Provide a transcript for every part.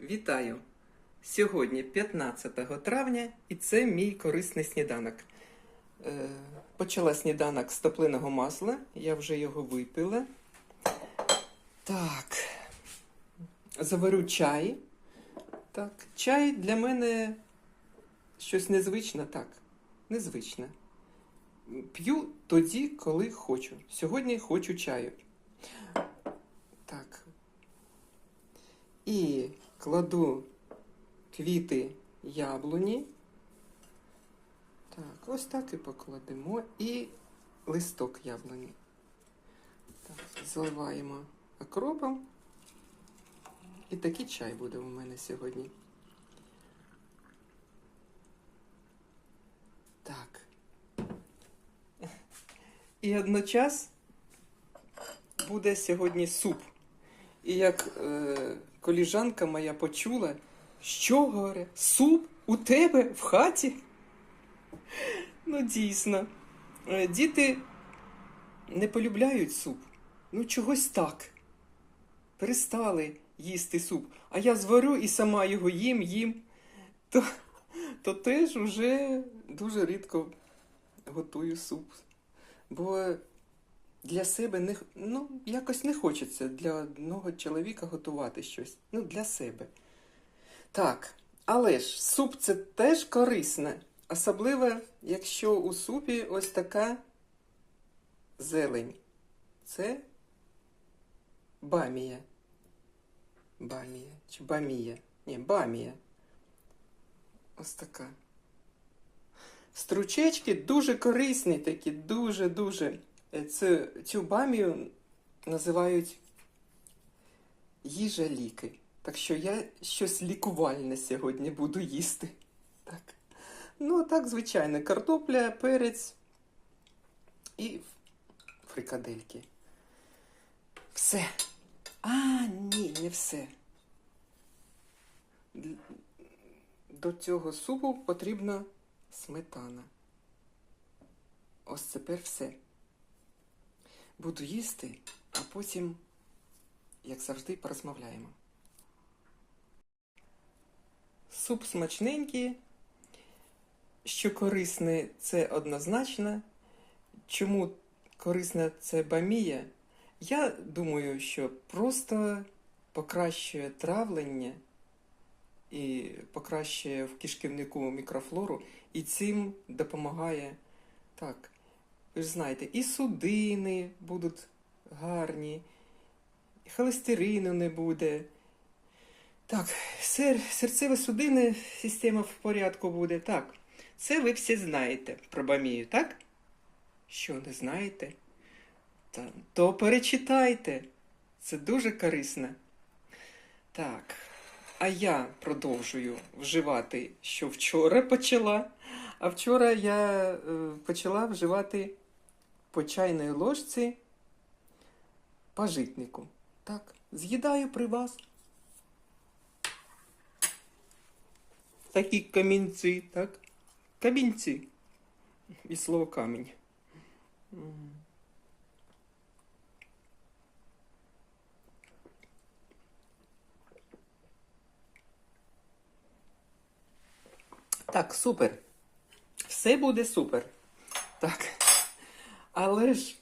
Вітаю! Сьогодні 15 травня і це мій корисний сніданок. Е, Почала сніданок з топлиного масла, я вже його випила. Так. Заварю чай. Так, чай для мене щось незвичне, так. Незвичне. П'ю тоді, коли хочу. Сьогодні хочу чаю. Так. І кладу квіти яблуні. Так, ось так і покладемо. І листок яблуні. Так, заливаємо окропом. І такий чай буде у мене сьогодні. Так. І одночас буде сьогодні суп. І як е, коліжанка моя почула, що говорить, суп у тебе в хаті? Ну, дійсно, Е, діти не полюбляють суп. Ну, чогось так. Перестали їсти суп. А я зварю і сама його їм, їм. То, то теж вже дуже рідко готую суп. Бо для себе не ну, якось не хочеться для одного чоловіка готувати щось. Ну, для себе. Так, але ж суп це теж корисне. Особливо, якщо у супі ось така зелень. Це бамія. Бамія. Чи бамія? Ні, бамія. Ось така. Стручечки дуже корисні такі, дуже-дуже. Е, Це, цю бамію називають їжа ліки. Так що я щось лікувальне сьогодні буду їсти. Так. Ну, так, звичайно, картопля, перець і фрикадельки. Все. А, ні, не все. До цього супу потрібна сметана. Ось тепер все. Буду їсти, а потім, як завжди, порозмовляємо. Суп смачненький. Що корисне, це однозначно. Чому корисна це бамія? Я думаю, що просто покращує травлення і покращує в кишківнику мікрофлору, і цим допомагає так. Ви ж знаєте, і судини будуть гарні, і холестерину не буде. Так, сер, серцево-судинна система в порядку буде. Так, це ви всі знаєте про бамію, так? Що не знаєте? Та, то перечитайте. Це дуже корисно. Так, а я продовжую вживати, що вчора почала. А вчора я е, почала вживати по чайної ложці пажитнику. Так, з'їдаю при вас. Такі камінці, так? Камінці. І слово камінь. Так, супер. Все буде супер. Так. Але ж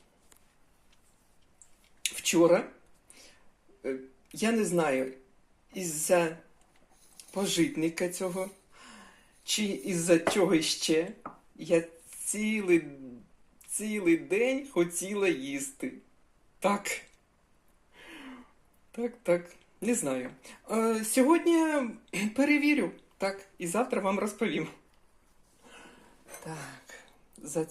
вчора, е, я не знаю, із-за пожитника цього, чи із-за чого іще, я цілий, цілий день хотіла їсти. Так. Так, так. Не знаю. Е, сьогодні перевірю. Так, і завтра вам розповім. Так, за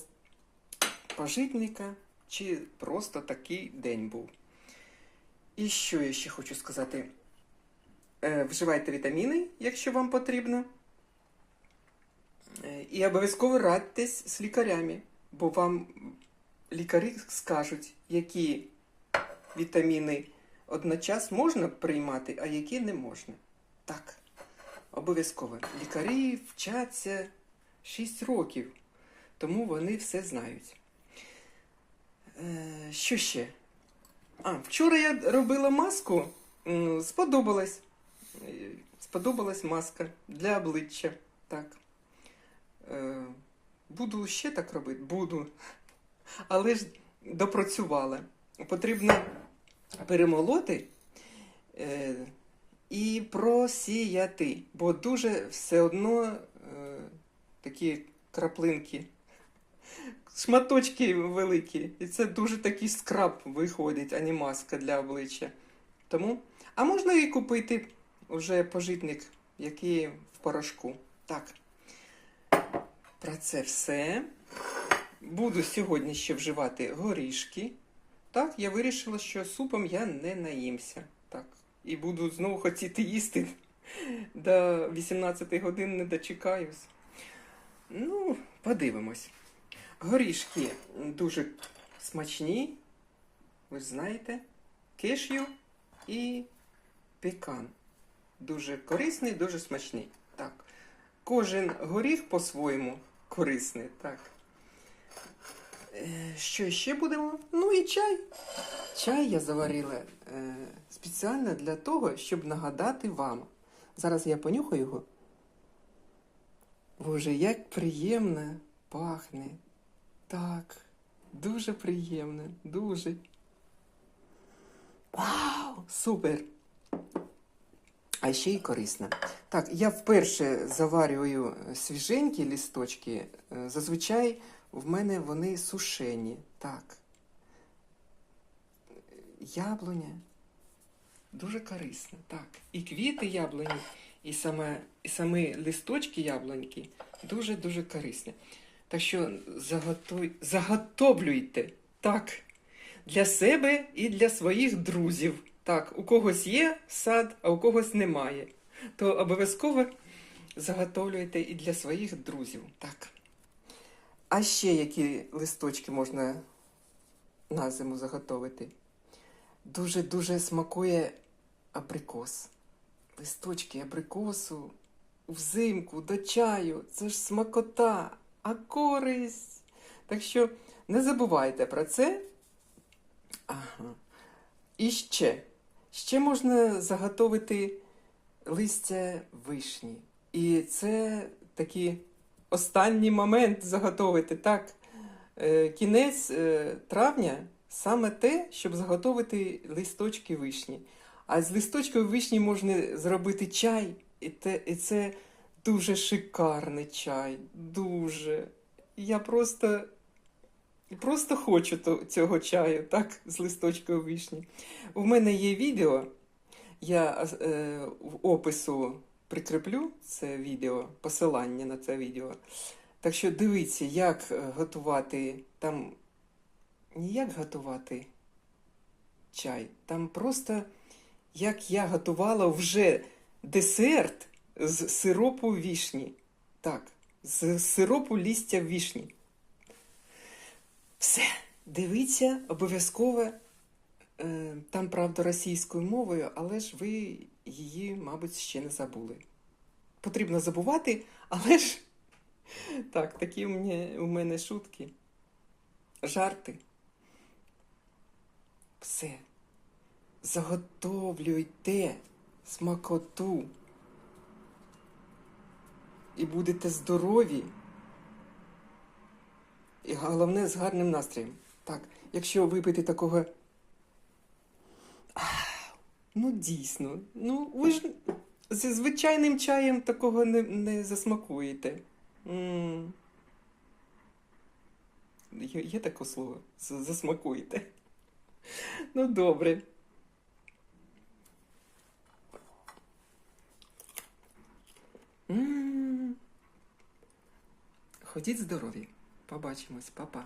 пожитника чи просто такий день був. І що я ще хочу сказати? Е, вживайте вітаміни, якщо вам потрібно. Е, І обов'язково радьтесь з лікарями, бо вам лікарі скажуть, які вітаміни одночас можна приймати, а які не можна. Так, обов'язково. Лікарі вчаться 6 років, тому вони все знають. Е, що ще? А, вчора я робила маску, м, сподобалось. Е, сподобалась маска для обличчя. Так. Е, буду ще так робити? Буду. Але ж допрацювала. Потрібно перемолоти і просіяти, бо дуже все одно такі краплинки, шматочки великі. І це дуже такий скраб виходить, а маска для обличчя. Тому, а можна і купити вже пожитник, який в порошку. Так. Про це все. Буду сьогодні ще вживати горішки. Так, я вирішила, що супом я не наїмся. Так. І буду знову хотіти їсти. До 18 годин не дочекаюсь. Ну, подивимось. Горішки дуже смачні, ви ж знаєте, кешю і пекан. Дуже корисний, дуже смачний. Так. Кожен горіх по-своєму корисний. Так. Е, Що ще будемо? Ну і чай. Чай я заварила е, спеціально для того, щоб нагадати вам. Зараз я понюхаю його. Боже, як приємно пахне. Так, дуже приємно, дуже. Вау! Супер! А ще й корисно. Так, я вперше заварюю свіженькі лісточки. Е, Зазвичай в мене вони сушені. Так. Яблуня. Дуже корисно. Так. І квіти яблуні, і саме, і самі листочки яблуньки дуже-дуже корисні. Так що заготуй, заготовлюйте так. Для себе і для своїх друзів. Так, у когось є сад, а у когось немає. То обов'язково заготовлюйте і для своїх друзів. Так. А ще які листочки можна на зиму заготовити? Дуже-дуже смакує абрикос. Листочки абрикосу взимку до чаю. Це ж смакота, а користь. Так що не забувайте про це. Ага. І ще. Ще можна заготовити листя вишні. І це такий останній момент заготовити. Так, е, кінець е, травня саме те, щоб заготовити листочки вишні. А з листочків вишні можна зробити чай, і, те, і це дуже шикарний чай. Дуже. Я просто. Просто хочу цього чаю, так, з листочкою вишні. У мене є відео, я е, в опису прикріплю це відео, посилання на це відео. Так що дивіться, як готувати там. Не як готувати чай, там просто як я готувала вже десерт з сиропу вішні. Так, з сиропу лістя вішні. Все, дивіться, обов'язково. Е, Там, правда, російською мовою, але ж ви її, мабуть, ще не забули. Потрібно забувати, але ж так, такі у мене, у мене шутки, жарти. Все. Заготовлюйте смакоту. І будете здорові. І головне з гарним настроєм. Так, якщо випити такого. Ну, дійсно. Ну, ви ж зі звичайним чаєм такого не, не засмакуєте. м Є, є таке слово? Засмакуєте. Ну, добре. М. Ходіть здорові. Побачимось, Па-па.